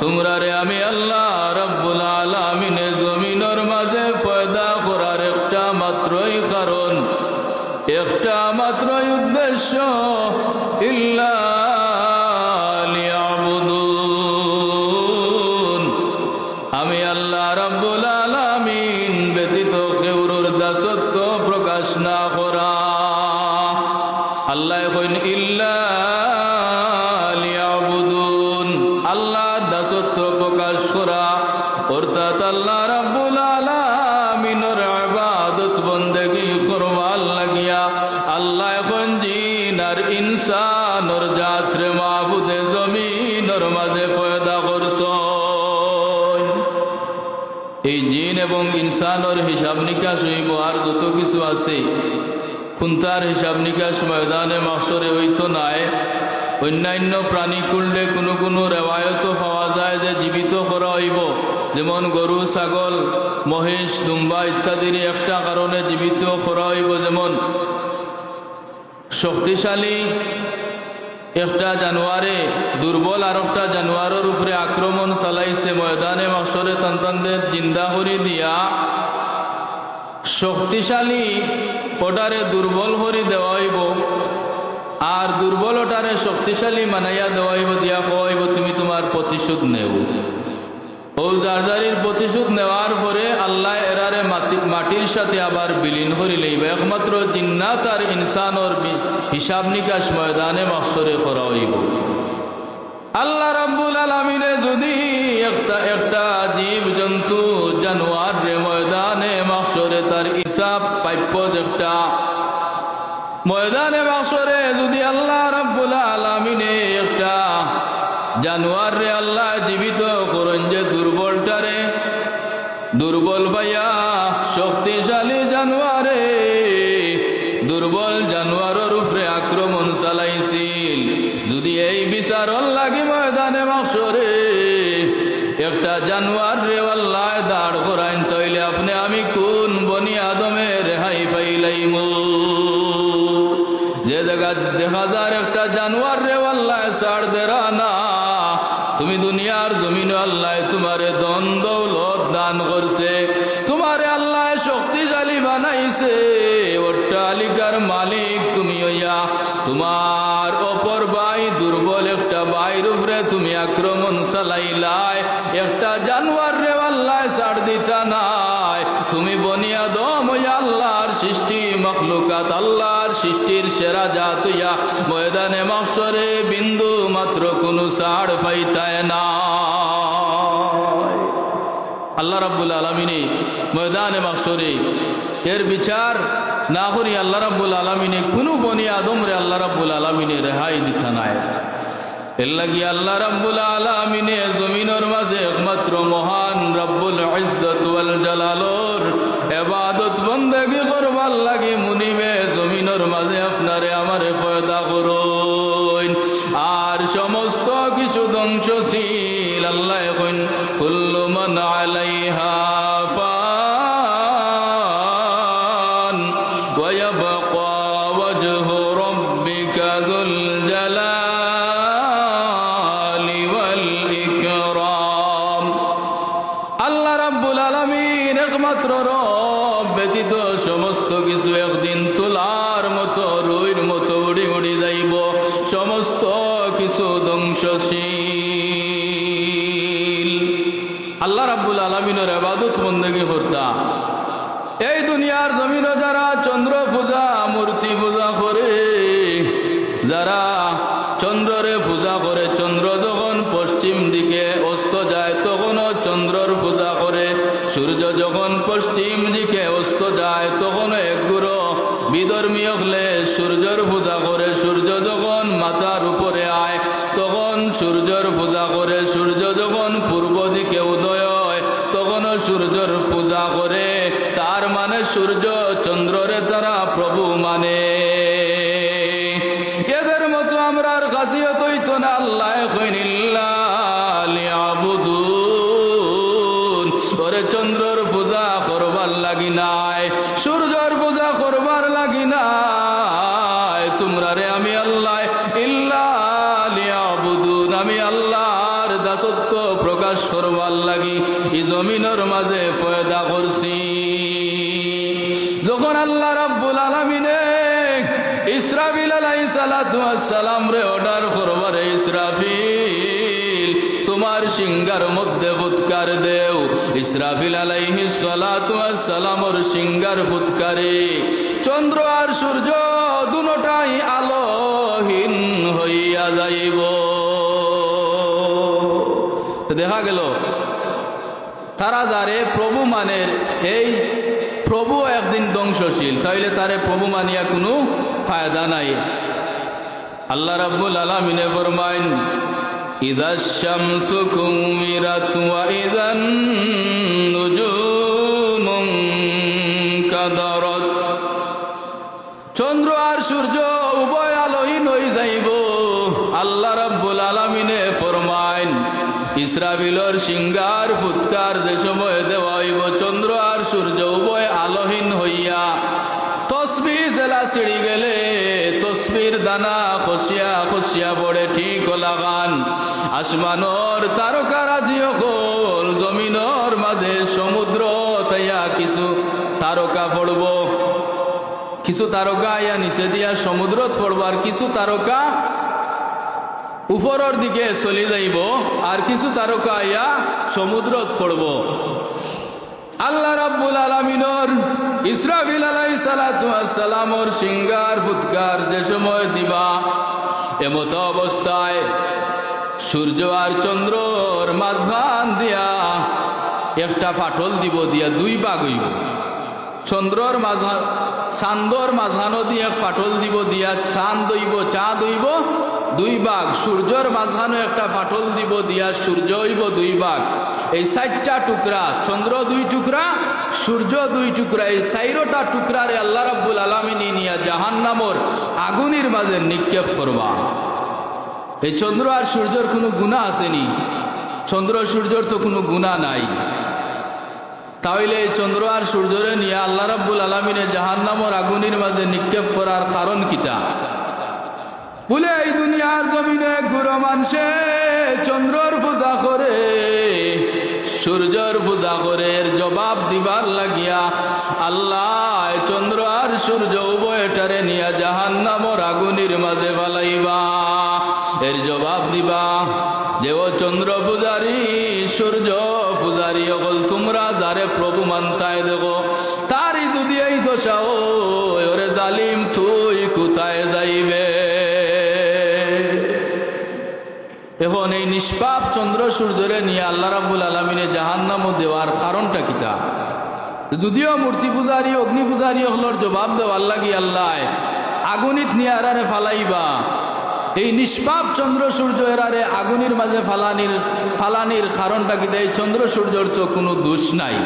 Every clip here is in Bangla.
তোমরা রে আমি আল্লাহ রব্বুল আলামিনে নিকাশ হইব, আর যত কিছু আছে, খুন্তার হিসাব নিকাশ ময়দানে মাসরে হইত নাই। অন্যান্য প্রাণী করলে কোনো কোনো রেওয়ায়ত পাওয়া যায় যে জীবিত করা হইব। যেমন গরু, ছাগল, মহিষ, দুম্বা ইত্যাদির একটা কারণে জীবিত করা হইব। যেমন শক্তিশালী একটা জানুয়ারে, দুর্বল আর একটা জানুয়ারের উপরে আক্রমণ চালাইছে, ময়দানে মাসরে তান্তানদের জিন্দা করে দিয়া শক্তিশালী, ওটারে দুর্বল করে দেওয়া হইব আর দুর্বল ওটারে শক্তিশালী মানাইয়া দেওয়া হইব দিয়া হইব তুমি তোমার প্রতিশোধ নেও। ও জারজারির প্রতিশোধ নেওয়ার পরে আল্লাহ এরারে মাটি মাটির সাথে আবার বিলীন করি লইব একমাত্র জিন্নাত আর ইনসানর হিসাব নিকাশ ময়দানে মাসরে দান করছে। তোমারে আল্লাহ শক্তিশালী বানাইছে। অট্টালিকার মালিক তুমি হইয়া। তোমার অপর ভাই দুর্বল, একটা ভাইয়ের উপরে তুমি আক্রমণ চালাইলাই। একটা জানোয়ার রে আল্লাহ ছাড় দিতা নাই। তুমি বনিয়া দম আল্লাহর সৃষ্টি, মখলুকাত আল্লাহর সৃষ্টির সেরা জাত হইয়া। ময়দানে মাসরে বিন্দু মাত্র কোনো সাড় পাইতায় না। আল্লাহ রাব্বুল আলমিনী ময়দানে মাসরে এর বিচার না করি আল্লাহ রাব্বুল আলমিনী কোনো বনি আদম রে আল্লাহ রাব্বুল আলমিনী রেহাই দিতা নাই। এর লাগি আল্লাহ রাব্বুল আলমিনে জমিনের মাঝে একমাত্র মহান রব্বুল ইজ্জত জালালর এবাদত বন্দেগি করবার লাগি মুনিবে জমিনের মাঝে আপনারে আমারে ফয়দা করুন যখন আল্লাহ রাব্বুল আলামিনে ইসরাফিল ওয়াস সালাম রে অর্ডার করবারে ইসরাফিল, তোমার সিঙ্গার মধ্যে ফুৎকার দেও। ইসরাফিল আলাইহি সালাতু ওয়াস সিঙ্গার ফুৎকারে। চন্দ্র আর সূর্য দুটাই আলোহীন হইয়া যাইব। দেখা গেল, তারা যারে প্রভু মানের এই প্রভু একদিন ধ্বংসশীল, তাইলে তারে প্রভু মানিয়া কোনো ফায়দা নাই। আল্লাহ রাব্বুল আলামিনে ফরমাইন কুমিরাত ওয়া ইদান নুজুমুন কাদারাত। চন্দ্র আর সূর্য উভয় আলোহীন হয়ে যাইব। আল্লাহ রাব্বুল আলামিনে ফরমাইন, ইসরাবিলর সিঙ্গার ফুৎকার যে সময় দেওয়া হইব, চন্দ্র সূর্য উভয় আলোহীন হইয়া, তসবির জেলা ছিড়ি গেলে তসবির দানা খসিয়া খসিয়া পড়ে ঠিক লাগান। আসমানর তারকারাজি হল জমিনর মাঝে সমুদ্র তাইয়া কিছু তারকা পড়ব। কিছু তারকা ইয়া নিচে দিয়া সমুদ্র পড়বার কিছু তারকা উপরের দিকে চলে যাইব, আর কিছু তারকা ইয়া সমুদ্রত পড়ব। আল্লাহ রাব্বুল আলামিনর ইসরাফিল আলাইহিস সালাতু ওয়াস সালামর সিঙ্গার, ফুৎকার যে সময় দিবা এমত অবস্থায় সূর্য আর চন্দ্রর মাঝখান দিয়া একটা ফাটল দিব, দিয়া দুই ভাগ হইব। চন্দ্রর মাঝা চান্দর মাঝখানো দিয়ে ফাটল দিব, দিয়া চাঁদ দইব চা দইব দুই ভাগ সূর্যর মাঝখানো একটা ফাটল দিব, দিয়া সূর্য হইব, দুই ভাগ এই চারটা টুকরা, চন্দ্র দুই টুকরা, সূর্য দুই টুকরা, এই চাইরোটা টুকরারে আল্লাহ রাব্বুল আলামিনী নিয়া জাহান্নামর আগুনের মাঝে নিক্ষেপ করবা। এই চন্দ্র আর সূর্যর কোনো গুণা আসেনি। চন্দ্র সূর্যর তো কোনো গুণা নাই। তাহলে এই চন্দ্র আর সূর্যরে নিয়ে আল্লাহ রাব্বুল আলমিনে জাহান্নামর আগুনের মাঝে নিক্ষেপ করার কারণ কিতা? বলে, এই দুনিয়ার জমিনে গুরু মানুষে চন্দ্রর পূজা করে। সূর্যর পূজা করে জবাব দিবার লাগিয়া আল্লাহ চন্দ্র আর সূর্য উভয়টারে নিয়া জাহান্নামর আগুনের মাঝে ফালাইবা। এর জবাব দিবা যে, ও চন্দ্র পূজারি, সূর্য পূজারি, অকল তোমরা যারে প্রভু মানতায় দেখো, তারই যদি এই দশা ও ওরে জালিম এখন এই নিষ্পাপ চন্দ্র সূর্যরে নিয়ে আল্লাহ রাব্বুল আলমিনে জাহান্নাম দেওয়ার কারণটা কিতা যদিও মূর্তি পূজারি, অগ্নি পূজারি হলোর জবাব দেওয়ার লাগি আল্লাহ, আগুনিত নিয়ে আরারে ফালাইবা। এই নিষ্পাপ চন্দ্র সূর্য এরারে আগুনের মাঝে ফালানির ফালানির কারণটা কি এই চন্দ্র সূর্যর তো কোনো দোষ নাই।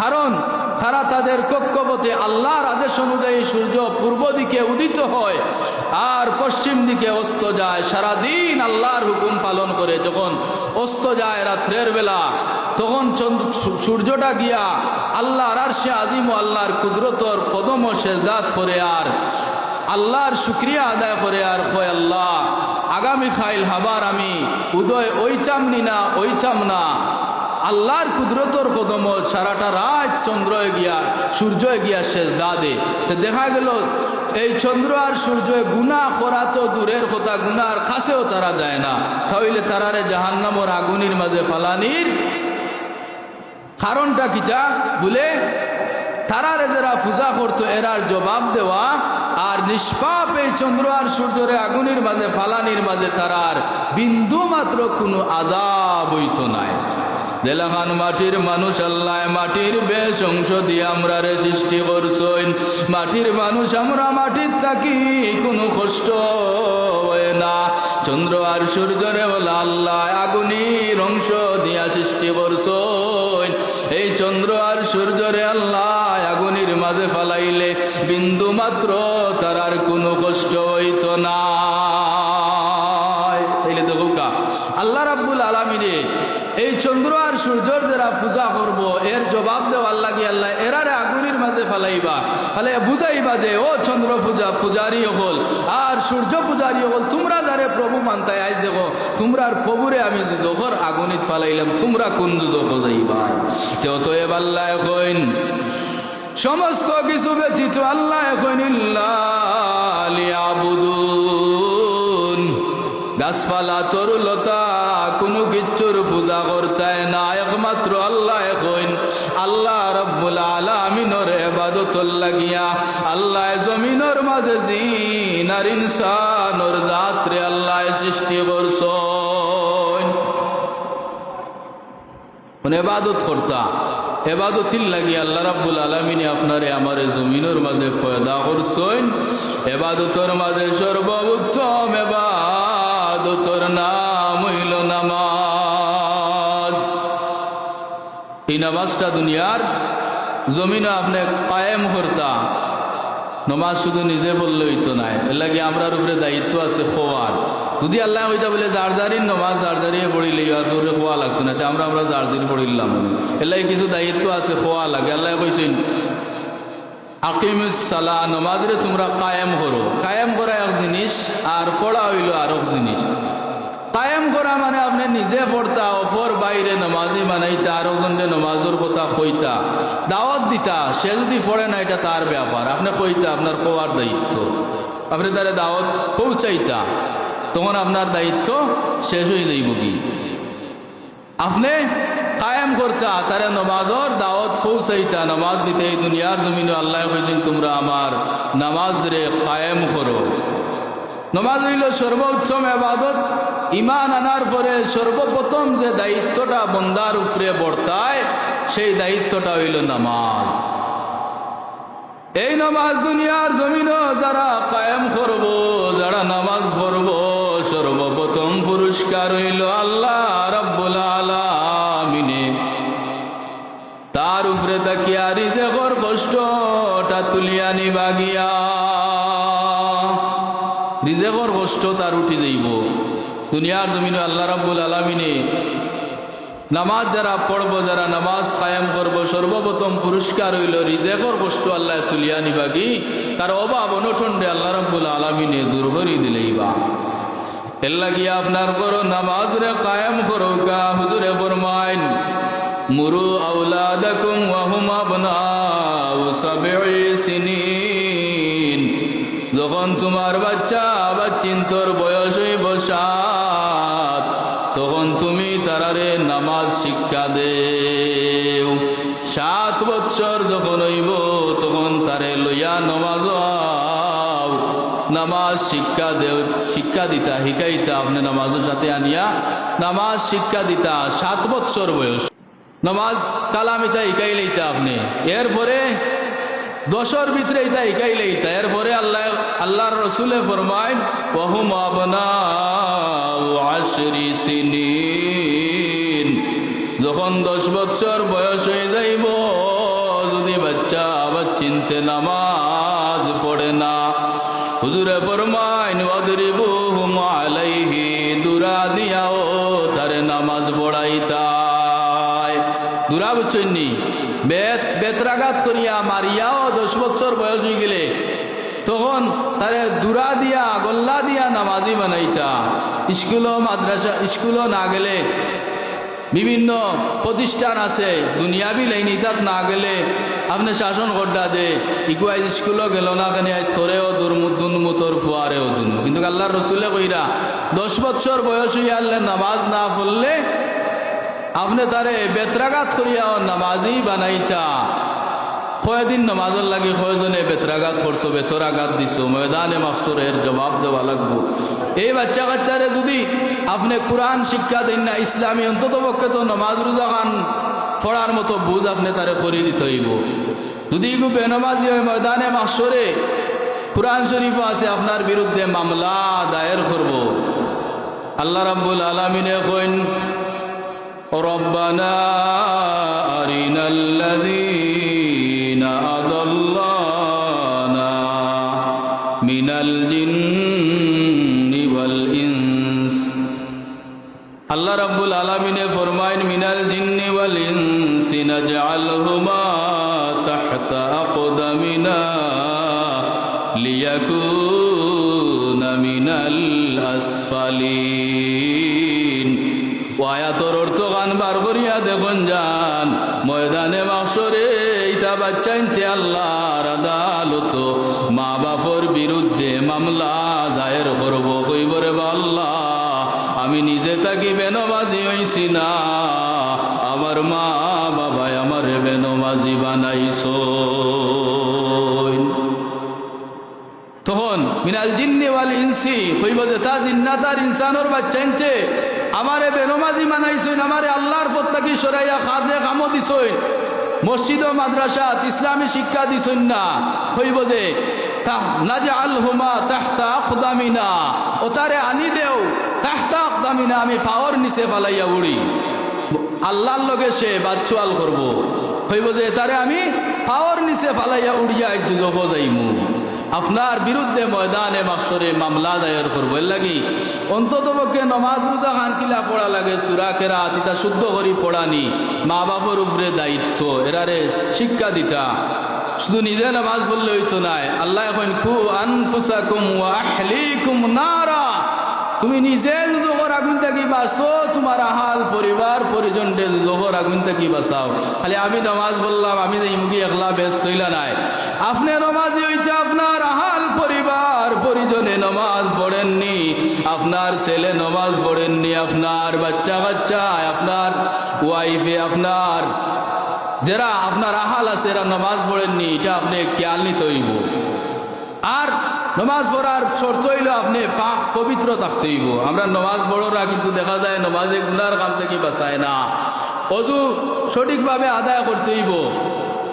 কারণ তারা তাদের কক্ষপথে আল্লাহর আদেশ অনুযায়ী সূর্য পূর্ব দিকে উদিত হয়। আর পশ্চিম দিকে অস্ত যায়, সারাদিন আল্লাহর হুকুম পালন করে। যখন অস্ত যায় রাত্রের বেলা, তখন চন্দ্র সূর্যটা গিয়া আল্লাহর আর সে আজিম আল্লাহর কুদরতর কদম ও শেষদাত করে আর আল্লাহর শুক্রিয়া আদায় করে আর কয় আল্লাহ, আগামী খাইল হাবার আমি, উদয় ওইচাম নি না ওইচাম না। আল্লাহর কুদরতর কদম সারাটা রাত চন্দ্র গিয়া সূর্য গিয়া শেষ দাদে তো দেখা গেল এই চন্দ্র আর সূর্য গুণা করা তো দূরের কথা গুনার খাসেও তারা যায় না। তাহলে তারারে জাহান্নামর আগুনির মাঝে ফালানির কারণটা কিটা বলে, তারারে যারা পূজা করতো, এরার জবাব দেওয়া আর নিষ্পাপ এই চন্দ্র আর সূর্যরে আগুনের মাঝে, ফালানির মাঝে তারার বিন্দু মাত্র কোনো আজাব হইত নাই। দেলাহান মাটির মানুষ আল্লাহ, মাটির বেশ অংশ দিয়ে আমরা রে সৃষ্টি করছইন মাটির মানুষ আমরা মাটির থাকি, কোনো কষ্ট হয় না। চন্দ্র আর সূর্যরে বলা আল্লাহ, আগুনির অংশ দিয়া সৃষ্টি করছইন এই চন্দ্র আর সূর্যরে আল্লাহ, আগুনির মাঝে ফালাইলে বিন্দু মাত্র তারার কোনো ফেলাইবা। ফলে বুঝাইবা যে, ও চন্দ্র পূজা পূজারি হল, আর সূর্য পূজারি হল, তোমরা যারে প্রভু মানতাই আজ দেখো, তোমরার প্রভুরে আমি জোহর আগুনিত ফালাইলাম, তোমরা কোন দুজক যাইবা তো এ আল্লাহ কইন, সমস্ত কিছু ব্যতীত আল্লাহ এখন আবুদুন গাছপালা, তরুলতা, কোনো কিচ্ছুর পূজা করতায় না, একমাত্র আল্লাহ লাগিয়া আল্লাহ জমিনর মাঝে জিন আর ইনসানর যাত্রে আল্লাহ সৃষ্টি করছ এবাদত করতা এবাদতির লাগি আল্লাহ রাব্বুল আলমিনে আপনারে আমার জমিনের মাঝে ফয়দা করছেন। এবাদতর মাঝে সর্বোত্তম এবাদতর নাম হইল নামাজ। এই নামাজটা দুনিয়ার জমিনে আপনি কায়েম করতা। নমাজ শুধু নিজে পড়লে হইতো নাই এর লাগে আমরার উপরে দায়িত্ব আছে খোয়ার। যদি আল্লাহ হইতা বলে জারজারির নমাজ জারজারিয়ে পড়িলে আর উপরে খোয়া লাগতো না আমরা আমরা জারজারি পড়িলাম। এর লাগে কিছু দায়িত্ব আছে খোয়া লাগে। আল্লাহ কইছেন, আকিমুস সালা নমাজরে তোমরা কায়েম করো। কায়েম করা এক জিনিস, আর পড়া হইল আর এক জিনিস। কায়েম করা মানে আপনি নিজে পড়তা অফর বাইরে নমাজি বানাইতা, আর একজনে নমাজের কথা কইতা। দাওয়াত দিতা, সে যদি পড়ে না, এটা তার ব্যাপার। আপনি কইতা, আপনার কোয়ার দায়িত্ব। আপনি তারে দাওয়াত পৌঁছাইতা, তখন আপনার দায়িত্ব শেষ হয়ে যাইব কি? আপনি কায়েম করতা, তারে নমাজর দাওয়াত পৌঁছাইতা, নমাজ দিতে এই দুনিয়ার জমিনে আল্লাহ কইছেন, তোমরা আমার নামাজ রে কায়েম করো। নমাজ হইল সর্বোত্তম এবাদত। ইমান আনার পরে সর্বপ্রথম যে দায়িত্বটা বন্দার উপরে বর্তায়, সেই দায়িত্বটা হইল নামাজ। এই নামাজ দুনিয়ার জমিন যারা কায়েম করব, যারা নামাজ পড়ব, সর্বপ্রথম পুরস্কার হইল আল্লাহ রব্বুল আলামিনে। তার উপরে তাকিয়া রিজেকর কষ্টটা তুলিয়া নিবা গিয়া। রিজেকর কষ্ট তার উঠে যাইব দুনিয়ার জমিনে আল্লাহ রাব্বুল আলমিনে নামাজ যারা পড়ব, যারা নামাজ কায়েম করব, সর্বপ্রথম পুরস্কার হইল রিজেকর কষ্ট আল্লাহ তুলিয়া নিবা কি? তার অভাব অনঠন্ডে আল্লাহ রাব্বুল আলমিনে দূর করি দিলেইবা এর লাগিয়া আপনার করো নামাজ রে কায়েম করো গা, হুজুরে ফরমাইন, মুরু আউলাদাকুম ওয়াহুম আবনাউ সাবঈ সাত বছর যখন হইব, তখন তারে লইয়া নমাজ নামাজ শিক্ষা দেও, শিক্ষা দিতা শিকাইতা আপনি নামাজের সাথে আনিয়া নামাজ শিক্ষা দিতা, সাত বছর বয়স। নামাজ কালামিতা শিকাই লইতা আপনি। এরপরে দশর ভিতরে এটা শিকাইলে এটা এরপরে আল্লাহ, আল্লাহর রসুলে ফরমাইন ওহুম আবনা যখন দশ বছর বয়স আবার নামাজ পড়ে না। হুজুরে ফরমাইন ওয়াদরিবু হুম আলাইহি, দুরা দিয়াও তারে নামাজ পড়াইতায়। দুরা বুঝছেননি বেত, বেতরাঘাত করিয়া মারিয়াও দশ বছর বয়স হয়ে গেলে তখন তারে দুরা দিয়া, গল্লা দিয়া নামাজি বানাইতা। স্কুলও, মাদ্রাসা, স্কুলও না গেলে বিভিন্ন প্রতিষ্ঠান আছে, দুনিয়াবি লাইনি তাত না গেলে আপনি শাসন করডা দে আজ স্কুলও গেল না কেন আজ তোরেও দুর্মুদ্দুন তোর ফুয়ারেও দুন। কিন্তু আল্লাহর রসুলে কইরা, দশ বছর বয়স হইয়া নামাজ না পড়লে আপনি তারে বেতরাঘাত করিয়া নামাজি বানাইছা কয়দিন নামাজের লাগে কয়জনে বেতরাঘাত করছ, বেতরাঘাত দিছো, ময়দানে মাস্টর এর জবাব দেওয়া লাগবো। এই বাচ্চা কাচ্চারে যদি আপনি কোরআন শিক্ষা দেন না, ইসলামী অন্তত পক্ষে তো নামাজ রোজা খান। পড়ার মতো বুঝ আপনি তারে করে দিতে হইব। যদি ইগু বেনমাজি হয় ময়দানে মাসরে কোরআন শরীফ আছে, আপনার বিরুদ্ধে মামলা দায়ের করব। আল্লাহ রাব্বুল আলমিনে কইন রব্বানা আরিনাল্লাযী আসফালিন ওয়ায়াতর অর্থ গান বার করিয়া দেখুন যান ময়দানে মাসরে ইতা বাচ্চা ইনতে তখন মিনাল জিন্নি ওয়াল ইনসি। হইব যে তা জিন্নাতার ইনসানোর বাচ্চা ইনছে। আমারে বেনমাজি মানাইছইন আমারে আল্লাহর প্রত্যাকি সরাইয়া খাজে কামো দিছইন মসজিদ ও মাদ্রাসাত ইসলামী শিক্ষা দিছইন না। হইব যে আনি দেও আমি ফাওয়ার নিচে ফালাইয়া আল্লাহর লগে সে আমি নিচে ফালাইয়া উড়িয়া যুগব যাইমু। আপনার বিরুদ্ধে ময়দানে মাসরে মামলা দায়ের করব। এর লাগি অন্তত পক্ষে নমাজ রোজা হানকিলা পড়া লাগে, সুরা কেরা তিতা শুদ্ধ করি ফোড়ানি মা বাপর উপরে দায়িত্ব, এরারে শিক্ষা দিতা। শুধু নিজে নামাজ বললে হইতো নাই। আল্লাহ এখন কু আনফুসাকুম ওয়া আহলিকুম নারা। তুমি নিজে জোহর আগুন থাকি বাঁচো, তোমার আহাল পরিবার পরিজন জোহর আগুন থাকি বাঁচাও। খালি আমি নমাজ বললাম, আমি এই মুখী একলা ব্যস্ত হইলা নাই। আপনি নমাজি হইছে আপনার আহাল পরিবার পরিজনে নমাজ পড়েননি, আপনার ছেলে নমাজ পড়েননি, আপনার বাচ্চা বাচ্চা, আপনার ওয়াইফে আপনার যারা আপনার আহাল আছে, এরা নমাজ পড়েননি, এটা আপনি খেয়াল নিতে হইব। নমাজ পড়ার শর্ত হইল আপনি পাক পবিত্র থাকতে হইব। আমরা নমাজ পড়োরা কিন্তু দেখা যায় নমাজে গুনার কাম থেকে বাঁচায় না। অজু সঠিকভাবে আদায় করতে হইব।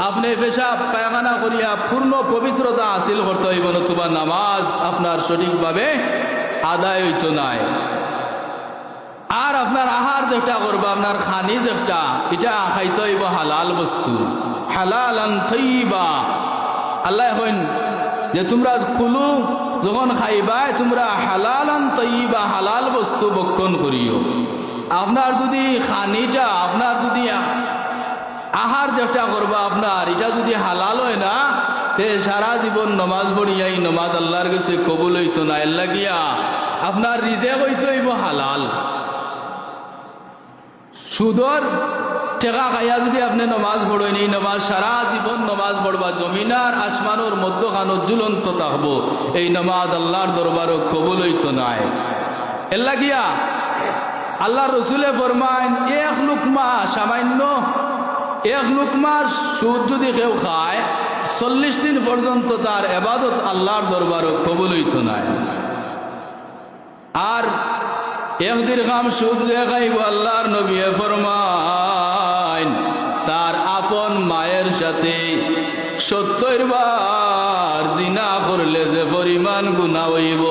আপনি পেশাব, পায়খানা করিয়া পূর্ণ পবিত্রতা হাসিল করতে হইব, নতুবা নামাজ আপনার সঠিকভাবে আদায় হইত নাই। আর আপনার আহার যেটা করব, আপনার খানি যেটা, এটা খাইতে হইব হালাল বস্তু। হালাল আল্লাহ হইন যে তোমরা কুলু যখন খাইবাই তোমরা হালালান তৈবা, হালাল বস্তু বক্ষণ করিও। আপনার যদি খানিটা, আপনার যদি আহার যেটা করবা আপনার, এটা যদি হালাল হয় না, তে সারা জীবন নমাজ পড়িয়াই নমাজ আল্লাহর কাছে কবুল হইতো না, এর লাগিয়া আপনার রিজে হইতে হালাল। সুদর টেকা খাইয়া যদি আপনি নমাজ পড়েন, এই নমাজ সারা জীবন নমাজ পড়বা জমিনার আসমানোর মধ্যখানো ঝুলন্ত থাকব। এই নমাজ আল্লাহর দরবারও কবুল হইতো নাই। এর লাগিয়া আল্লাহ রসুলে ফরমাইন, এক লুকমা সামান্য, এক লুকমা সুদ যদি কেউ খায়, চল্লিশ দিন পর্যন্ত তার এবাদত আল্লাহর দরবারও কবুল হইতো নাই। আর একদির কাম সুদ দেখাইব আল্লাহর নবী মায়ের সাথে সত্তর বার জিনা করলে যে পরিমাণ গুণা হইব।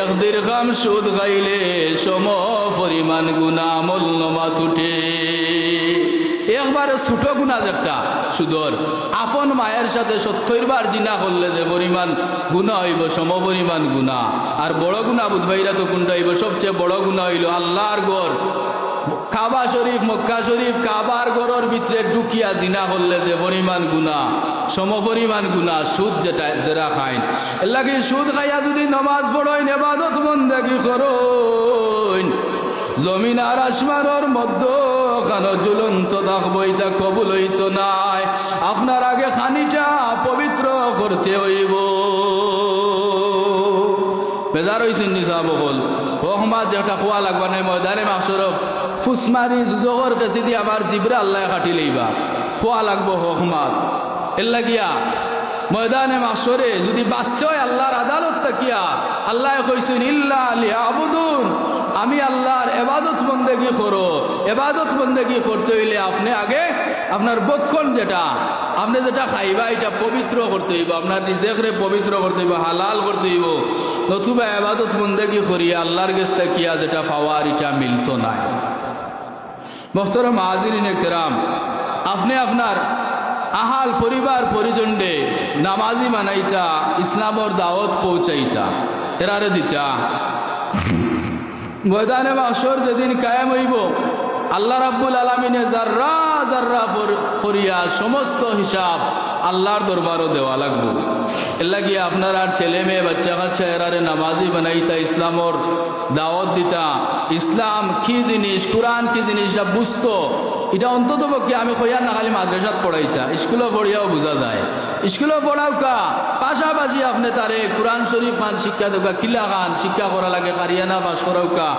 একদির কাম সুদ খাইলে সম পরিমাণ গুণা মল্লমা তুটে একবারে ছোট গুণা একটা সুদর। আপন মায়ের সাথে সত্তর বার জিনা করলে যে পরিমাণ গুণা হইব, সম পরিমাণ গুণা আর বড় গুণা বুধভাইরা তো কোনটা হইব? সবচেয়ে বড় গুণা হইল আল্লাহর গড় কাবা শরীফ, মক্কা শরীফ, কাবার গড়ের ভিতরে ঢুকিয়া জিনা করলে যে পরিমাণ গুণা সম পরিমাণ গুণা সুদ যেটা যেটা খাইন এর লাগে সুদ খাইয়া যদি নমাজ পড়ইন, এবাদত বন্দেগি করইন। জমিন আর আসমানোর মধ্য খানো ঝুলন্ত থাকব এটা কবুল হইত নাই। আপনার আগে খানিটা পবিত্র করতে হইব। বেজার হয়েছেন নিশা বকল হকমাত যেটা খোয়া লাগবা নাই ময়দানে মাসরফ ফুসমারি জগর কেসি দিয়ে আমার জিবরা আল্লাহ কাটি লইবা। খোয়া লাগবো হকমাত। এর লাগিয়া ময়দানে মাসরে যদি বাঁচতে হয় আল্লাহর আদালত তাকিয়া, আল্লাহ কইছেন, ইল্লা আলী আবুদুন আমি আল্লাহর এবাদত বন্দেগি করো। এবাদত বন্দেগি করতে হইলে আপনি আগে আপনার বক্ষণ যেটা, আপনি যেটা খাইবা, এটা পবিত্র করতে হইব। আপনার রিজেকরে পবিত্র করতে হইব, হালাল করতে হইব। নতুবা এবাদত বন্দেগি করিয়া আল্লাহর গেস্তা কিয়া যেটা পাওয়ার, এটা মিলত নাই। মোহতরম হাজিরিন কেরাম আপনি আপনার আহাল পরিবার পরিজন্ডে নামাজি মানাইতা, ইসলামর দাওয়াত পৌঁছাইতা। এরারে দিতা। ময়দানে মাসর যেদিন কায়েম হইব, আল্লাহ রাব্বুল আলমিনে জার্রা ফর- করিয়া সমস্ত হিসাব আল্লাহর দরবারও দেওয়া লাগবো। এর লাগিয়ে আপনার আর ছেলে মেয়ে, বাচ্চা কাচ্চা এরারে নামাজি বানাইতা, ইসলামর দাওয়াত দিতা। ইসলাম কি জিনিস, কোরআন কি জিনিস এটা বুঝতো, এটা অন্তত পক্ষে আমি কইয়ার না খালি মাদ্রাসাত পড়াইতা। স্কুলে পড়িয়াও বোঝা যায়। স্কুলে পড়াও কা? পাশাপাশি আপনি তারে কোরআন শরীফ খান, শিক্ষা দেবা কিলা খান, শিক্ষা করা লাগে, কারিয়ানা পাশ করাও কা?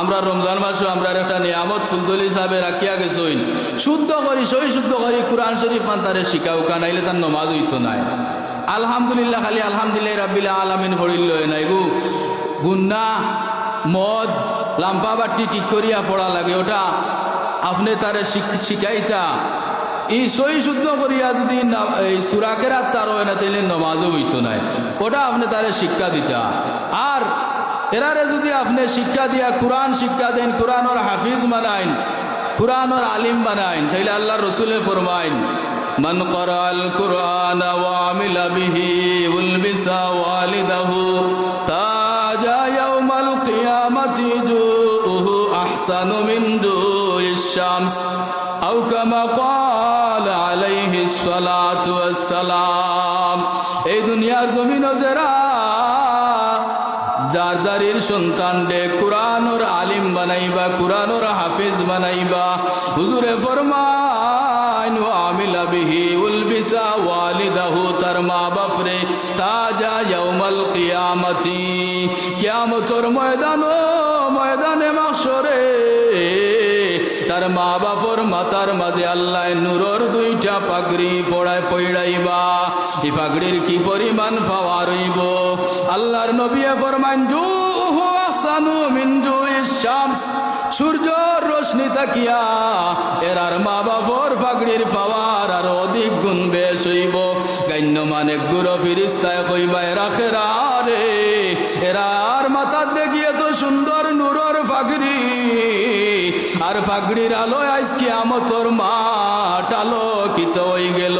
আমরা রমজান মাসও আমরা একটা নিয়ামত ফুলতলি হিসাবে রাখিয়া গেছইন। শুদ্ধ করি সই শুদ্ধ করি, কোরআন শরীফ খান তারে শিখাও কা, নাইলে তার নমাজ হইতো নাই। আলহামদুলিল্লাহ, খালি আলহামদুলিল্লাহ রাব্বিল আলামিন পড়িল নাই গু। গুন্না, মদ লাম্পা বাট্টি ঠিক করিয়া পড়া লাগে, ওটা আপনি তারে শিখাইতা। এই সই শুদ্ধ করিয়া যদি এই সুরাকের তার হয় না, তাইলে নমাজও হইতো নাই। ওটা আপনি তারে শিক্ষা দিতা। এরারে যদি আপনি শিক্ষা দিয়া কোরআন শিক্ষা দেন কোরআনর হাফিজ বানাইন কোরআনর আলিম বানাইন তাইলে আল্লাহ রসুলে ফরমাইন من قرأ القرآن وعمل به ولبس والده تاج يوم القيامة جوءه أحسن من جوء الشمس أو كما قال عليه الصلاة والسلام এই দুনিয়ার জমিন জেরা যার যারির সন্তান ডে কোরআনর আলিম বানাইবা, কোরআনর হাফিজ বানাইবা। হুজুরে ফরমাইন আমিলা বিহি উলবিসা ওয়ালিদাহু, তার মা বাপরে তাজা ইয়াউমাল কিয়ামতি। কিয়ামতর ময়দান ময়দানে মাসরে তার মা বাপর মাতার মাঝে আল্লাহ নূরর দুইটা পাগড়ি ফোড়ায় ফইড়াইবা। এই পাগড়ির কি পরিমাণ পাওয়া রইব আল্লাহর নবিয়ে ফরমান জু আসানু মিনজু শামস। সূর্যর রশ্মি তাকিয়া এরার মা বাপর পাগড়ির পাওয়ার আর অধিক গুণ বেশ হইব। গান্য মানে গুরু ফিরিস্তায় কইবা এরা খেরা রে এরার মাথার দেখিয়ে তো সুন্দর নূরর পাগড়ি আর ফাগড়ির আলো আইস কিয়ামতর মাঠ আলোকিত হয়ে গেল।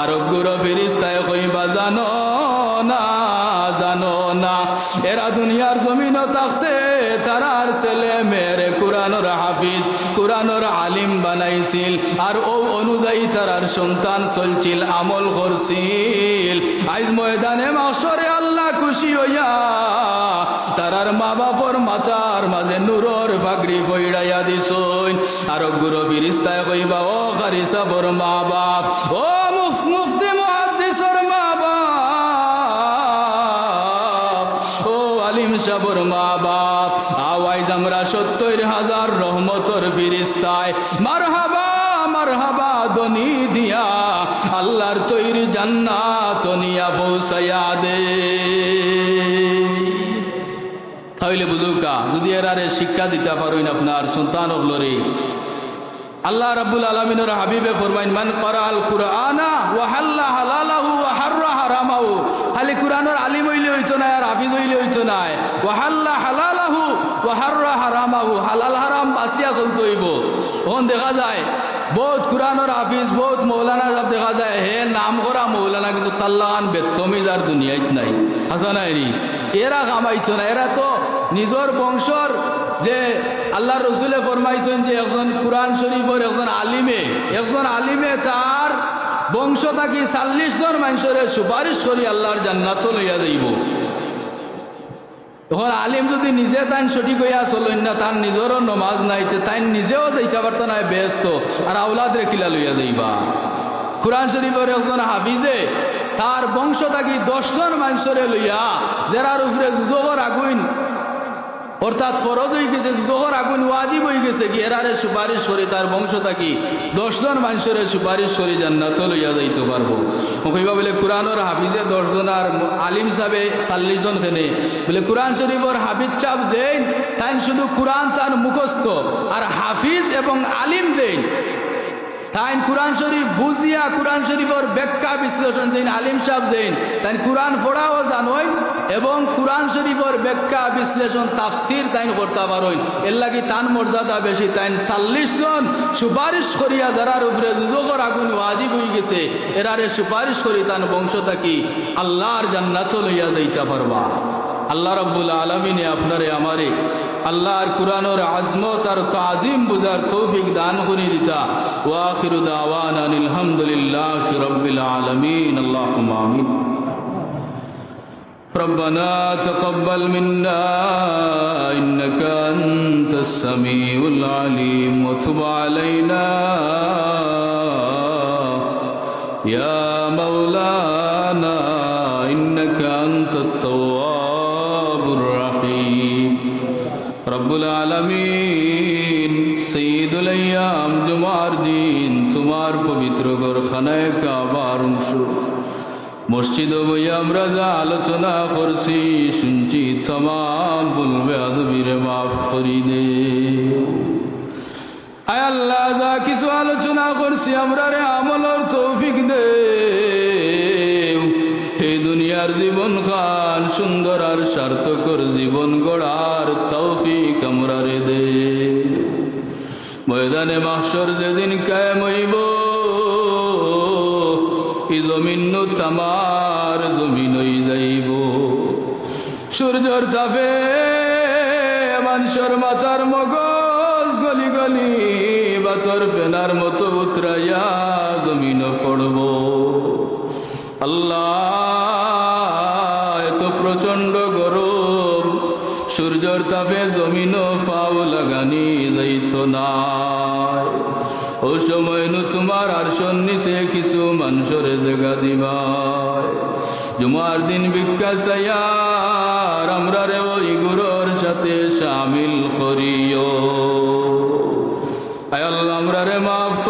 আর গুরু ফিরিস্তায় কইবা জানো এরা দুনিয়ার জমিন থাকতে তারার ছেলে মেয়েরে কোরআনর হাফিজ, কোরআনর আলিম বানাইছিল। আর ও অনুযায়ী তারার সন্তান চলছিল আমল করছিল। আইজ ময়দানে মাসরে আল্লাহ খুশি হইয়া তারার মা বাপর মাথার মাঝে নূরর ফাগড়ি ফইড়াইয়া দিছইন আর গুরু ফিরিস্তায় কইবা, ও খারিসা বর মা বাপ ও সাবর মা বাপ আওয়াইজ আমরা সত্তর হাজার রহমতর ফিরিস্তায়। মারহাবা মারহাবা দনি দিয়া। আল্লাহর তৈরি জান্নাত নিয়া পৌঁছাইয়া দে। তাহলে বুঝুকা যদি এরারে শিক্ষা দিতে পারুন আপনার সন্তান হলরে আল্লাহ রাব্বুল আলামিনের হাবিবে ফরমাইন, মান করাল কুরআনা ওয়া হাল্লা হালালাহু ওয়া হাররা হারামাহু। খালি কুরআনের আলিম হইলে হইতো না, আর হাফিজ হইলে হইতো না। ওয়া হাল্লা হালালাহু ওয়া হাররা হারামাহু। হালাল হারাম বাসিয়া চলতে হইব। ওন দেখা যায়, বহুত কুরআনের হাফিজ, বহুত মৌলানা সব দেখা যায়, হে নাম করা মৌলানা, কিন্তু তাল্লাহান বেতমিজ আর দুনিয়াত নাই। হাসানা এরি? এরা কামাইছো না, এরা তো নিজর বংশর যে আল্লাহ রসুলে ফরমাইছেন যে একজন কোরআন শরীফের একজন আলিমে একজন আলিমে তার বংশ থাকি চাল্লিশ জন মানুষের সুপারিশ করি আল্লাহর জান্নাত লইয়া যাইব। তখন আলিম যদি নিজে তাই সঠিক হইয়া চলেন না তার নিজেরও নমাজ নাই তাই নিজেও যাইতে পারত না, ব্যস্ত। আর আউলাদ রেখিলা লইয়া যাইবা? কোরআন শরীফের একজন হাফিজে তার বংশ থাকি দশজন মানুষরে লইয়া, জেরার উপরে যুজগর আগুন অর্থাৎ ফরজ হয়ে গেছে, জোহর আগুন ওয়াজিব হয়ে গেছে কি? এরারে সুপারিশ করে, তার বংশ থাকি। দশজন মানুষের সুপারিশ করে, জান্নাত লইয়া যাইতে পারব। কইবা বলে, কোরআনর হাফিজে দশজন আর আলিম সাহেবে চাল্লিশ জন খেনে বলে, কোরআন শরীফর হাফিজ চাপ জেন তাই শুধু কোরআন তার মুখস্থ। আর হাফিজ এবং আলিম জেন তাই কোরআন শরীফ বুঝিয়া কোরআন শরীফের ব্যাখ্যা বিশ্লেষণ যেন আলিম সাহেব যেন তাই কোরআন ফোড়াও জানোই এবং কোরআন শরীফের ব্যাখ্যা বিশ্লেষণ তাফসির তাইন করতে পারইন। এর লাগি তান মর্যাদা বেশি, তাইন চাল্লিশ জন সুপারিশ করিয়া যারার উপরে যুজকর আগুন ওয়াজিব হয়ে গেছে, এরারে সুপারিশ করি তান বংশ থাকি, আল্লাহর জান্নাত লইয়া যাইতে পারবা। আল্লাহ রব্বুল আলমিনে আপনারে আমারে আল্লাহর কুরআনের আজমত আর তাজিম বুঝার তৌফিক দান করে দিতা ওয়াখিরু দাওয়ানা আলহামদুলিল্লাহি রাব্বিল আলামিন আল্লাহুম্মা আমিন ربنا تقبل منا إنك أنت السميع العليم وتب علينا يا রব্বুল আলমিন সঈদুল জুমার দিন তোমার পবিত্র গোরখানায় কাবার অংশ। মসজিদ বই আমরা যা আলোচনা করছি, শুনছি তমাম বলবে আদবিরে মাফ করি দে আয় আল্লাহ, যা কিছু আলোচনা করছি আমরা রে আমলর তৌফিক দে। দুনিয়ার জীবন খান সুন্দর আর সার্থকর জীবন গড়ার তৌফিক আমরা রে দে। ময়দানে মাসর যেদিন কায়েম হইব ই জমিন তামার জমিন হই যাইব। সূর্যর তাপে মানুষের মাথার মগজ গলি গলি, বাতর ফেনার মতো উতরাইয়া জমিন পড়ব আল্লাহ যাইত না ও সময় নু তোমার আর নিচে কিছু মানুষের জায়গা দিবাই। জুমার দিন ভিক্ষা চাইয়ার আমরা রে ওই গুরুর সাথে সামিল করিও। আয় আল্লাহ, আমরা রে মাফ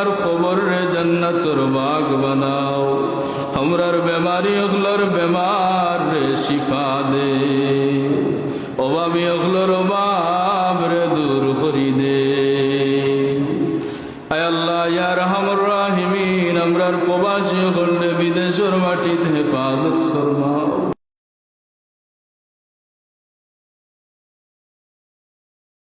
বাবার খবর রে জান্নাতর বাগ বানাও। আমরার বেমারি অগলর বেমার রে শিফা দে। অভাবী অগলর অভাব রে দূর করি দে। আল্লাহ, ইয়া রহমুর রাহিমিন, আমরার প্রবাসী হলে বিদেশের মাটিতে হেফাজত ফরমাও।